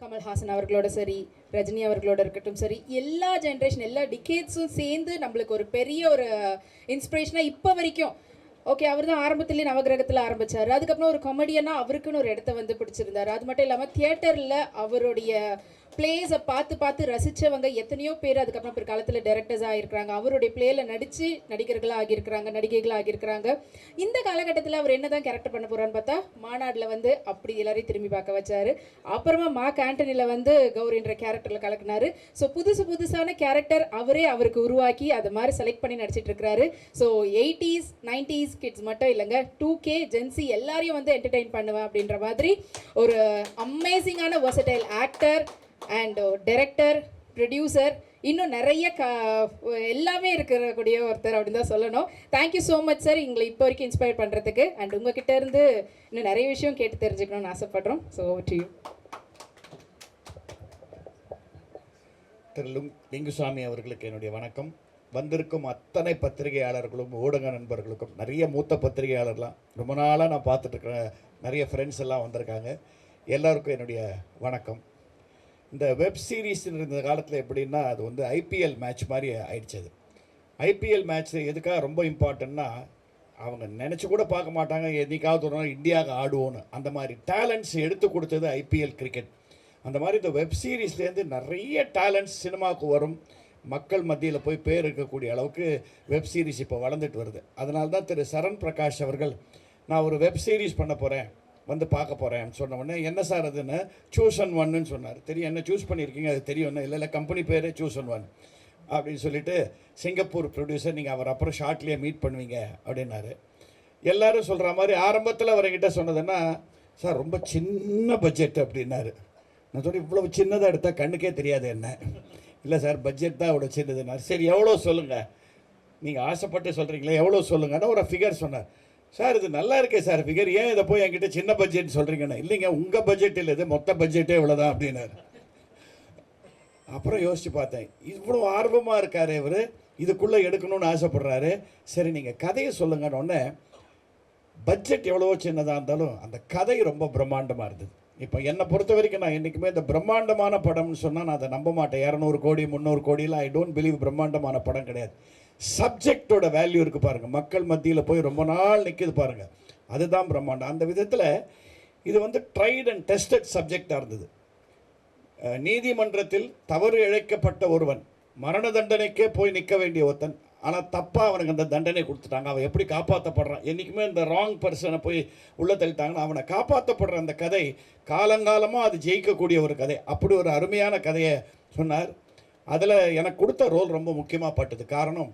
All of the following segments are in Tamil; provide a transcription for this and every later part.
கமல்ஹாசன் அவர்களோட சரி ரஜினி அவர்களோட இருக்கட்டும் சரி எல்லா ஜென்ரேஷன் எல்லா டிகேட்ஸும் சேர்ந்து நம்மளுக்கு ஒரு பெரிய ஒரு இன்ஸ்பிரேஷனாக இப்போ வரைக்கும். ஓகே அவர் தான் ஆரம்பத்துலேயே நவகிரகத்தில் ஆரம்பித்தார் அதுக்கப்புறம் ஒரு காமெடியனாக அவருக்குன்னு ஒரு இடத்த வந்து பிடிச்சிருந்தாரு. அது மட்டும் இல்லாமல் தியேட்டரில் அவருடைய பிளேஸை பார்த்து பார்த்து ரசித்தவங்க எத்தனையோ பேர் அதுக்கப்புறம் பிற்காலத்தில் டேரக்டர்ஸாக ஆகியிருக்கிறாங்க அவருடைய பிளேயில் நடித்து நடிகர்களாக ஆகியிருக்கிறாங்க நடிகைகளாக ஆகியிருக்கிறாங்க. இந்த காலகட்டத்தில் அவர் என்ன தான் கேரக்டர் பண்ண போகிறான்னு பார்த்தா மாநாட்டில் வந்து அப்படி எல்லாரையும் திரும்பி பார்க்க வச்சார். அப்புறமா மா கேண்டனியில் வந்து கௌரின்ற கேரக்டரில் கலக்குனாரு. ஸோ புதுசு புதுசான கேரக்டர் அவரே அவருக்கு உருவாக்கி அதை மாதிரி செலக்ட் பண்ணி நடிச்சிட்டு இருக்கிறாரு. ஸோ எயிட்டிஸ் நைன்டிஸ் கிட்ஸ் மட்டும் இல்லைங்க டூ கே ஜென்சி எல்லாரையும் வந்து என்டர்டெயின் பண்ணுவேன் அப்படின்ற மாதிரி ஒரு அமேசிங்கான versatile actor and director producer இன்னும் நிறைய க எல்லாமே இருக்கக்கூடிய ஒருத்தர் அப்படின்னு தான் சொல்லணும். தேங்க்யூ ஸோ மச் சார் எங்களை இப்போ வரைக்கும் இன்ஸ்பயர் பண்ணுறதுக்கு அண்ட் உங்ககிட்ட இருந்து இன்னும் நிறைய விஷயம் கேட்டு தெரிஞ்சுக்கணும்னு ஆசைப்படுறோம். ஸோ டு யூ திரு லிங்குசாமி அவர்களுக்கு என்னுடைய வணக்கம். வந்திருக்கும் அத்தனை பத்திரிகையாளர்களும் ஊடக நண்பர்களுக்கும் நிறைய மூத்த பத்திரிகையாளர்லாம் ரொம்ப நாளாக நான் பார்த்துட்டு நிறைய ஃப்ரெண்ட்ஸ் எல்லாம் வந்திருக்காங்க. எல்லாருக்கும் என்னுடைய வணக்கம். இந்த வெப் சீரிஸ் இருந்த காலத்தில் எப்படின்னா அது வந்து ஐபிஎல் மேட்ச் மாதிரி ஆயிடுச்சு அது ஐபிஎல் மேட்ச் எதுக்காக ரொம்ப இம்பார்ட்டன்னா அவங்க நினச்சி கூட பார்க்க மாட்டாங்க என்னைக்காவது ஒரு நாள் இந்தியாவுக்கு ஆடுவோன்னு அந்த மாதிரி டேலண்ட்ஸ் எடுத்து கொடுத்தது ஐபிஎல் கிரிக்கெட் அந்த மாதிரி இந்த வெப் சீரிஸ்லேருந்து நிறைய டேலண்ட்ஸ் சினிமாவுக்கு வரும். மக்கள் மத்தியில் போய் பேர் இருக்கக்கூடிய அளவுக்கு வெப் சீரிஸ் இப்போ வளர்ந்துட்டு வருது. அதனால தான் திரு சரண் பிரகாஷ் அவர்கள் நான் ஒரு வெப் சீரிஸ் பண்ண போகிறேன் வந்து பார்க்க போகிறேன் சொன்ன உடனே என்ன சார் அதுன்னு? சூஸ் அண்ட் ஒன்னு சொன்னார். தெரியும் என்ன சூஸ் பண்ணியிருக்கீங்க? அது தெரியும்னு இல்லை இல்லை கம்பெனி பேரே சூஸ் அண்ட் ஒன் அப்படின்னு சொல்லிட்டு சிங்கப்பூர் ப்ரொடியூசர் நீங்கள் அவர் அப்புறம் ஷார்ட்லேயே மீட் பண்ணுவீங்க அப்படின்னாரு. எல்லாரும் சொல்கிற மாதிரி ஆரம்பத்தில் அவர்கிட்ட சொன்னதுன்னா சார் ரொம்ப சின்ன பட்ஜெட் அப்படின்னாரு. நான் சொன்னேன் இவ்வளோ சின்னதாக எடுத்தால் கண்ணுக்கே தெரியாது என்ன? இல்லை சார் பட்ஜெட் தான் அவ்வளோ சின்னதுன்னாரு. சரி எவ்வளோ சொல்லுங்கள் நீங்கள் ஆசைப்பட்டு சொல்கிறீங்களே எவ்வளோ சொல்லுங்கன்னா ஒரு ஃபிகர் சொன்னார். சார் இது நல்லா இருக்கே சார் ஃபிகர் ஏன் இதை போய் என்கிட்ட சின்ன பட்ஜெட் சொல்கிறீங்கண்ணா இல்லைங்க உங்கள் பட்ஜெட் இல்லை இது மொத்த பட்ஜெட்டே இவ்வளோதான் அப்படின்னாரு. அப்புறம் யோசித்து பார்த்தேன் இவ்வளோ ஆர்வமாக இருக்கார் இவர். இதுக்குள்ளே எடுக்கணும்னு ஆசைப்படுறாரு. சரி நீங்கள் கதையை சொல்லுங்கன்னு பட்ஜெட் எவ்வளவோ சின்னதாக இருந்தாலும் அந்த கதை ரொம்ப பிரம்மாண்டமாக இருந்தது. இப்போ என்னை பொறுத்த வரைக்கும் நான் என்றைக்குமே இந்த பிரம்மாண்டமான படம்னு சொன்னால் நான் அதை நம்ப மாட்டேன். இரநூறு கோடி முந்நூறு கோடியில் ஐ டோன்ட் பிலீவ் பிரம்மாண்டமான படம் கிடையாது. சப்ஜெக்டோட வேல்யூ இருக்குது பாருங்கள் மக்கள் மத்தியில் போய் ரொம்ப நாள் நிற்கிது பாருங்கள் அதுதான் பிரம்மாண்டம். அந்த விதத்தில் இது வந்து ட்ரைட் அண்ட் டெஸ்டட் சப்ஜெக்டாக இருந்தது. நீதிமன்றத்தில் தவறு இழைக்கப்பட்ட ஒருவன் மரண தண்டனைக்கே போய் நிற்க வேண்டிய ஒருத்தன் ஆனால் தப்பாக அவனுக்கு அந்த தண்டனை கொடுத்துட்டாங்க. அவன் எப்படி காப்பாற்றப்படுறான் என்றைக்குமே இந்த ராங் பர்சனை போய் உள்ளே தள்ளிட்டாங்கன்னா அவனை காப்பாற்றப்படுற அந்த கதை காலங்காலமாக அது ஜெயிக்கக்கூடிய ஒரு கதை. அப்படி ஒரு அருமையான கதையை சொன்னார். அதில் எனக்கு கொடுத்த ரோல் ரொம்ப முக்கியமாக பட்டது. காரணம்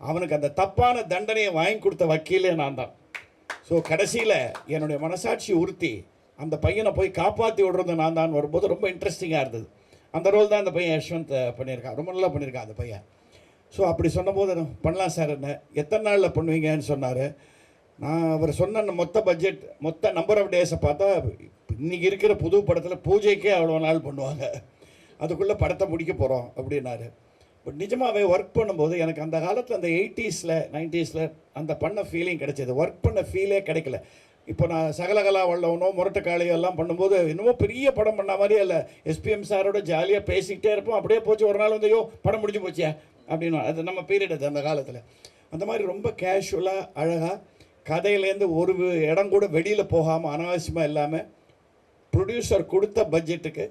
அவனுக்கு அந்த தப்பான தண்டனையை வாங்கி கொடுத்த வக்கீலே நான் தான். ஸோ கடைசியில் என்னுடைய மனசாட்சி உறுத்தி அந்த பையனை போய் காப்பாற்றி விடுறது நான் தான் வரும்போது ரொம்ப இன்ட்ரெஸ்டிங்காக இருந்தது. அந்த ரோல் தான் அந்த பையன் யஷ்வந்த் பண்ணியிருக்கான் ரொம்ப நல்லா பண்ணியிருக்கான் அந்த பையன். ஸோ அப்படி சொன்னபோது பண்ணலாம் சார் என்ன? எத்தனை நாளில் பண்ணுவீங்கன்னு சொன்னார். நான் அவர் சொன்ன மொத்த பட்ஜெட் மொத்த நம்பர் ஆஃப் டேஸை பார்த்தா இன்றைக்கி இருக்கிற புது படத்தில் பூஜைக்கே அவ்வளோ நாள் பண்ணுவாங்க. அதுக்குள்ளே படத்தை முடிக்க போகிறோம் அப்படின்னாரு. பட் நிஜமாகவே ஒர்க் பண்ணும்போது எனக்கு அந்த காலத்தில் அந்த எயிட்டிஸில் நைன்ட்டீஸில் அந்த பண்ண ஃபீலிங் கிடைச்சது. ஒர்க் பண்ண ஃபீலே கிடைக்கல. இப்போ நான் சகலகலா வல்லவனோ முரட்டு எல்லாம் பண்ணும்போது இன்னமும் பெரிய படம் பண்ண மாதிரியே இல்லை. எஸ்பிஎம் சாரோட ஜாலியாக பேசிக்கிட்டே இருப்போம். அப்படியே போச்சு. ஒரு நாள் வந்து ஐயோ படம் முடிஞ்சு போச்சியா அப்படின்னு. அது நம்ம பீரியட் அது அந்த காலத்தில். அந்த மாதிரி ரொம்ப கேஷுவலாக அழகாக கதையிலேருந்து ஒரு இடம் கூட வெளியில் போகாமல் அனாவசியமாக இல்லாமல் ப்ரொடியூசர் கொடுத்த பட்ஜெட்டுக்கு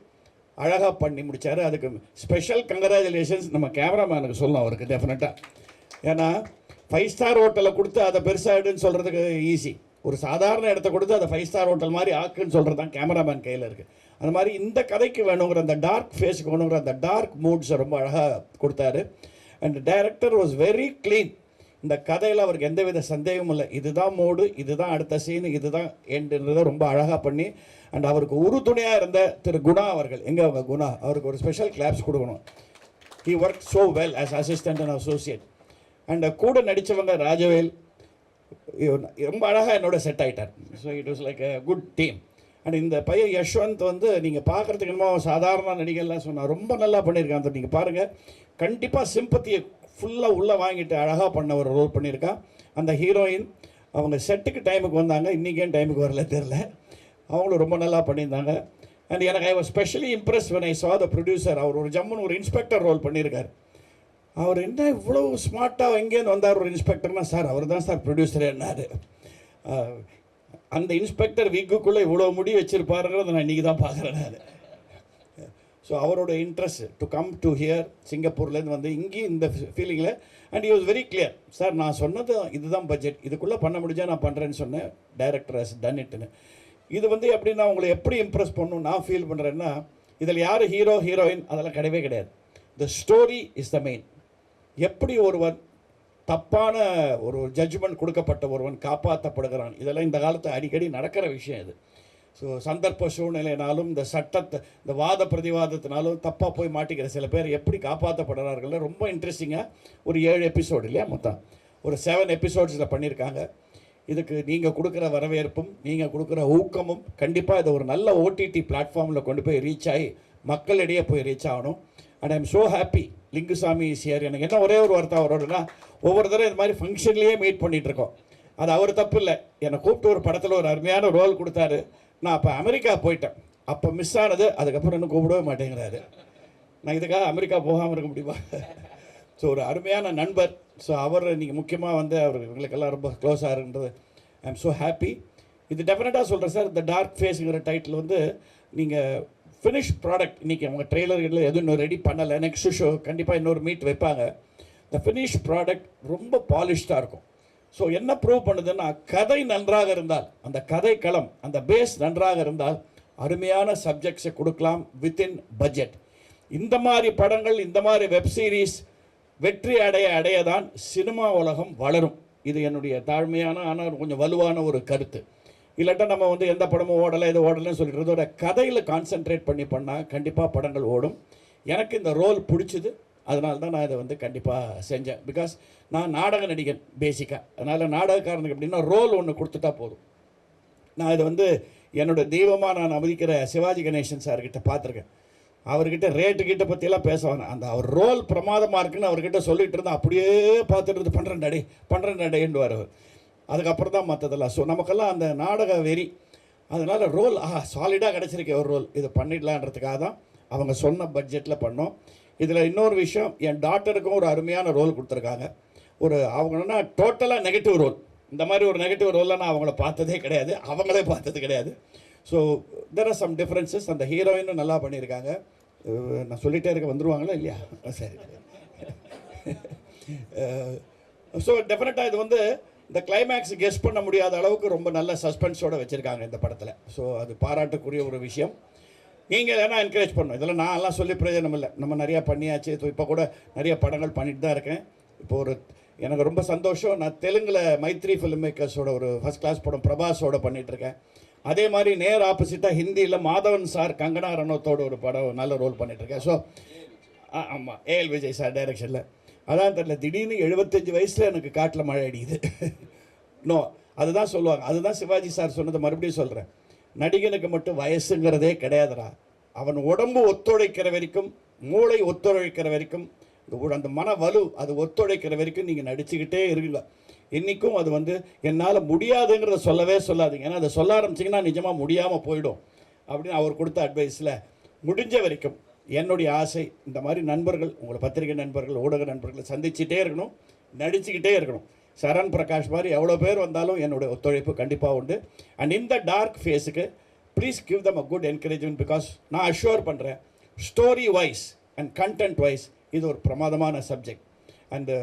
அழகாக பண்ணி முடித்தார் அதுக்கு ஸ்பெஷல் கங்க்ராச்சுலேஷன்ஸ் நம்ம கேமராமேனுக்கு சொல்லலாம் அவருக்கு டெஃபினட்டாக ஏன்னா ஃபைவ் ஸ்டார் ஹோட்டலில் கொடுத்து அதை பெருசாகிடுன்னு சொல்கிறதுக்கு ஈஸி ஒரு சாதாரண இடத்த கொடுத்து அதை ஃபைவ் ஸ்டார் ஹோட்டல் மாதிரி ஆக்குன்னு சொல்கிறது தான் கேமராமேன் கையில் இருக்குது அந்த மாதிரி இந்த கதைக்கு வேணுங்கிற அந்த டார்க் ஃபேஸுக்கு வேணுங்கிற அந்த டார்க் மூட்ஸை ரொம்ப அழகாக கொடுத்தாரு. And director was very clean இந்த கதையில் அவருக்கு எந்தவித சந்தேகமும் இல்லை. இதுதான் மோடு இதுதான் அடுத்த சீன் இதுதான் எண்டுன்றதை ரொம்ப அழகாக பண்ணி அண்ட் அவருக்கு உறுதுணையாக இருந்த திரு குணா அவர்கள். எங்கே அவங்க குணா? அவருக்கு ஒரு ஸ்பெஷல் கிளாப்ஸ் கொடுக்கணும். He work so well as assistant and associate and கூட நடித்தவங்க ராஜவேல் ரொம்ப அழகாக என்னோட செட் ஆகிட்டார் so it was like a good team and இந்த பையன் யஷ்வந்த் வந்து நீங்கள் பார்க்குறதுக்கு என்னமோ சாதாரண நடிகர்லாம் சொன்னால் ரொம்ப நல்லா பண்ணியிருக்கான் நீங்கள் பாருங்கள் கண்டிப்பாக சிம்பத்தியை ஃபுல்லாக உள்ளே வாங்கிட்டு அழகாக பண்ண ஒரு ரோல் பண்ணியிருக்கான் அந்த ஹீரோயின் அவங்க செட்டுக்கு டைமுக்கு வந்தாங்க. இன்றைக்கி டைமுக்கு வரல தெரில அவங்களும் ரொம்ப நல்லா பண்ணியிருந்தாங்க. அண்ட் எனக்கு I was specially impress when I saw the producer அவர் ஒரு ஜம்முன்னு ஒரு இன்ஸ்பெக்டர் ரோல் பண்ணியிருக்கார். அவர் என்ன இவ்வளோ ஸ்மார்ட்டாக எங்கேருந்து வந்தார் ஒரு இன்ஸ்பெக்டர்னா சார் அவர் தான் சார் ப்ரொடியூசர் என்னார். அந்த இன்ஸ்பெக்டர் வீக்குக்குள்ளே இவ்வளோ முடி வச்சிருப்பாருங்கிறத நான் இன்றைக்கி தான் பார்க்குறேன் நான். ஸோ அவரோட interest to come to here சிங்கப்பூர்லேருந்து வந்து இங்கேயும் இந்த ஃபீலிங்கில் and he was very clear sir நான் சொன்னது இதுதான் பட்ஜெட் இதுக்குள்ளே பண்ண முடிஞ்சால் நான் பண்ணுறேன்னு சொன்னேன். டைரக்டர் ஹஸ் டன் இட்டுன்னு இது வந்து எப்படின்னா உங்களை எப்படி இம்ப்ரெஸ் பண்ணணும் நான் ஃபீல் பண்ணுறேன்னா இதில் யார் ஹீரோ ஹீரோயின் அதெல்லாம் கிடையவே கிடையாது. The story is the main எப்படி ஒருவன் தப்பான ஒரு ஜட்ஜ்மெண்ட் கொடுக்கப்பட்ட ஒருவன் காப்பாற்றப்படுகிறான் இதெல்லாம் இந்த காலத்து அடிக்கடி நடக்கிற விஷயம் இது. சந்தர்ப்ப சூழ்நிலைனாலும் இந்த சட்டத்தை இந்த வாத பிரதிவாதத்தினாலும் தப்பாக போய் மாட்டிக்கிற சில பேர் எப்படி காப்பாற்றப்படுறார்கள் ரொம்ப இன்ட்ரெஸ்டிங்காக ஒரு ஏழு எபிசோடு இல்லையா மொத்தம்? ஒரு செவன் எபிசோட்ஸில் பண்ணியிருக்காங்க. இதுக்கு நீங்கள் கொடுக்குற வரவேற்பும் நீங்கள் கொடுக்குற ஊக்கமும் கண்டிப்பாக இதை ஒரு நல்ல ஓடிடி பிளாட்ஃபார்மில் கொண்டு போய் ரீச் ஆகி மக்களிடையே போய் ரீச் ஆகணும். And I'm so happy Lingusamy sir எனக்கு என்ன ஒரே ஒரு வார்த்தை அவரோடனா ஒவ்வொரு தடவை இது மாதிரி ஃபங்க்ஷன்லேயே மீட் பண்ணிகிட்ருக்கோம் இருக்கோம். அது அவர் தப்பு இல்லை. என்னை கூப்பிட்டு ஒரு படத்தில் ஒரு அருமையான ரோல் கொடுத்தாரு. நான் அப்போ அமெரிக்கா போயிட்டேன். அப்போ மிஸ் ஆனது அதுக்கப்புறம் இன்னும் கூப்பிடவே மாட்டேங்கிறாரு. நான் இதுக்காக அமெரிக்கா போகாமல் இருக்க முடியுமா? ஸோ ஒரு அருமையான நண்பர். ஸோ அவர் நீங்கள் முக்கியமாக வந்து அவர் எங்களுக்கெல்லாம் ரொம்ப க்ளோஸாக இருக்கின்றது ஐ எம் ஸோ ஹாப்பி இது டெஃபினட்டாக சொல்கிறேன் சார் இந்த டார்க் ஃபேஸுங்கிற டைட்டில் வந்து நீங்கள் ஃபினிஷ் ப்ராடக்ட் இன்றைக்கி அவங்க ட்ரெய்லர்களில் எதுவும் இன்னும் ரெடி பண்ணலை. நெக்ஸ்ட் ஷோ கண்டிப்பாக இன்னொரு மீட் வைப்பாங்க. இந்த ஃபினிஷ் ப்ராடக்ட் ரொம்ப பாலிஷ்டாக இருக்கும். ஸோ என்ன ப்ரூவ் பண்ணுதுன்னா கதை நன்றாக இருந்தால் அந்த கதை களம் அந்த பேஸ் நன்றாக இருந்தால் அருமையான சப்ஜெக்ட்ஸை கொடுக்கலாம் வித்தின் பட்ஜெட் இந்த மாதிரி படங்கள் இந்த மாதிரி வெப் சீரிஸ் வெற்றி அடைய அடைய தான் சினிமா உலகம் வளரும். இது என்னுடைய தாழ்மையான ஆனால் கொஞ்சம் வலுவான ஒரு கருத்து. இல்லாட்டா நம்ம வந்து எந்த படமும் ஓடலை இது ஓடலைன்னு சொல்லிட்டு கதையில் கான்சென்ட்ரேட் பண்ணி பண்ணால் கண்டிப்பாக படங்கள் ஓடும். எனக்கு இந்த ரோல் பிடிச்சிது. அதனால தான் நான் இதை வந்து கண்டிப்பாக செஞ்சேன். பிகாஸ் நான் நாடக நடிகன் பேசிக்காக அதனால் நாடகக்காரனுக்கு எப்படின்னா ரோல் ஒன்று கொடுத்துட்டா போதும். நான் இதை வந்து என்னோட தெய்வமாக நான் மதிக்கிற சிவாஜி கணேசன் சார்கிட்ட பார்த்துருக்கேன். அவர்கிட்ட ரேட்டுக்கிட்ட பற்றியெல்லாம் பேசுவாங்க. அந்த அவர் ரோல் பிரமாதமாக இருக்குன்னு அவர்கிட்ட சொல்லிகிட்டு இருந்தால் அப்படியே பார்த்துட்டு இருந்து பண்ணுறேன் டடே பண்ணுறேன் டடேன்னுவார் அவர். அதுக்கப்புறம் தான் மற்றதெல்லாம் ஸோ நமக்கெல்லாம் அந்த நாடக வெறி அதனால் ரோல் ஆஹா சாலிடாக கிடச்சிருக்கு ஒரு ரோல் இது பண்ணிடலான்றதுக்காக தான் அவங்க சொன்ன பட்ஜெட்டில் பண்ணோம். இதில் இன்னொரு விஷயம் என் டாக்டருக்கும் ஒரு அருமையான ரோல் கொடுத்துருக்காங்க. ஒரு அவங்கன்னா டோட்டலாக நெகட்டிவ் ரோல் இந்த மாதிரி ஒரு நெகட்டிவ் ரோலில் நான் அவங்கள பார்த்ததே கிடையாது. அவங்களே பார்த்தது கிடையாது. So there are some differences அந்த ஹீரோயினும் நல்லா பண்ணியிருக்காங்க. நான் சொல்லிகிட்டே இருக்க வந்துருவாங்களா இல்லையா? சரி. ஸோ டெஃபினட்டாக இது வந்து இந்த கிளைமேக்ஸ் கெஸ் பண்ண முடியாத அளவுக்கு ரொம்ப நல்ல சஸ்பென்ஸோடு வச்சுருக்காங்க இந்த படத்தில். ஸோ அது பாராட்டுக்குரிய ஒரு விஷயம். நீங்கள் வேணால் என்கரேஜ் பண்ணணும் இதெல்லாம் நான் எல்லாம் சொல்லி பிரயோஜனம் இல்லை நம்ம நிறையா பண்ணியாச்சு. இப்போ கூட நிறைய படங்கள் பண்ணிட்டு தான் இருக்கேன். இப்போ ஒரு எனக்கு ரொம்ப சந்தோஷம். நான் தெலுங்கில் மைத்ரி ஃபிலிம் மேக்கர்ஸோட ஒரு ஃபஸ்ட் கிளாஸ் படம் பிரபாஸோட பண்ணிகிட்ருக்கேன் அதே மாதிரி நேர் ஆப்போசிட்டாக ஹிந்தியில் மாதவன் சார் கங்கனா ரனோத்தோட ஒரு படம் நல்ல ரோல் பண்ணிகிட்ருக்கேன் ஸோ ஆமாம் ஏஎல் விஜய் சார் டைரக்ஷனில் அதான் தெரியல திடீர்னு எழுபத்தஞ்சு வயசில் எனக்கு காட்டில் மழை அடிக்குது. நோ அதுதான் சொல்லுவாங்க. அதுதான் சிவாஜி சார் சொன்னதை மறுபடியும் சொல்கிறேன் நடிகனுக்கு மட்டும் வயசுங்கிறதே கிடையாதுடா. அவன் உடம்பு ஒத்துழைக்கிற வரைக்கும் மூளை ஒத்துழைக்கிற வரைக்கும் அந்த மன வலு அது ஒத்துழைக்கிற வரைக்கும் நீங்கள் நடிச்சுக்கிட்டே இருங்க. இன்றைக்கும் அது வந்து என்னால் முடியாதுங்கிறத சொல்லவே சொல்லாதீங்க. ஏன்னா அதை சொல்ல ஆரம்பிச்சிங்கன்னா நிஜமாக முடியாமல் போயிடும். அப்படின்னு அவர் கொடுத்த அட்வைஸில் முடிஞ்ச வரைக்கும் என்னுடைய ஆசை இந்த மாதிரி நண்பர்கள் உங்களை பத்திரிகை நண்பர்கள் ஊடக நண்பர்களை சந்திச்சுட்டே இருக்கணும் நடிச்சுக்கிட்டே இருக்கணும். சரண் பிரகாஷ் மாதிரி எவ்வளோ பேர் வந்தாலும் என்னுடைய ஒத்துழைப்பு கண்டிப்பாக உண்டு. அண்ட் இந்த டார்க் ஃபேஸுக்கு please give them a good encouragement because நான் அஷ்யூர் பண்ணுறேன் story wise and content wise இது ஒரு பிரமாதமான subject and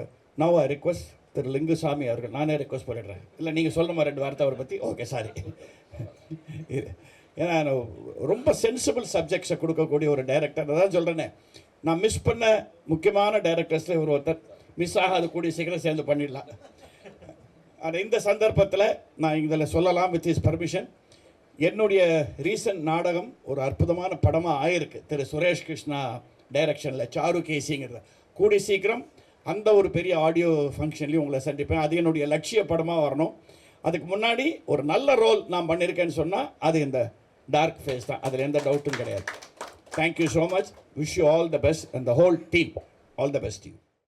now I request திரு லிங்குசாமி அவர்கள் நானே ரிக்வஸ்ட் பண்ணிடுறேன். இல்லை நீங்கள் சொல்லணுமா ரெண்டு வார்த்தை அவரை பற்றி ஓகே சாரி ஏன்னா நான் ரொம்ப சென்சிபிள் சப்ஜெக்ட்ஸை கொடுக்கக்கூடிய ஒரு டைரக்டர் அதான் சொல்கிறேனே நான் மிஸ் பண்ண முக்கியமான டைரக்டர்ஸில் ஒரு ஒருத்தர். மிஸ் ஆகாத கூடிய சீக்கிரம் சேர்ந்து பண்ணிடலாம். ஆனால் இந்த சந்தர்ப்பத்தில் நான் இதில் சொல்லலாம் வித் இஸ் பர்மிஷன் என்னுடைய ரீசன்ட் நாடகம் ஒரு அற்புதமான படமாக ஆயிருக்கு. திரு சுரேஷ் கிருஷ்ணா டைரக்ஷனில் சாரு கேசிங்கிறத கூடி சீக்கிரம் அந்த ஒரு பெரிய ஆடியோ ஃபங்க்ஷன்லேயும் உங்களை சந்திப்பேன். அது என்னுடைய லட்சிய படமாக வரணும். அதுக்கு முன்னாடி ஒரு நல்ல ரோல் நான் பண்ணியிருக்கேன்னு சொன்னால் அது இந்த டார்க் ஃபேஸ் தான். அதில் எந்த டவுட்டும் கிடையாது. Thank you so much wish you all the best and the whole team all the best team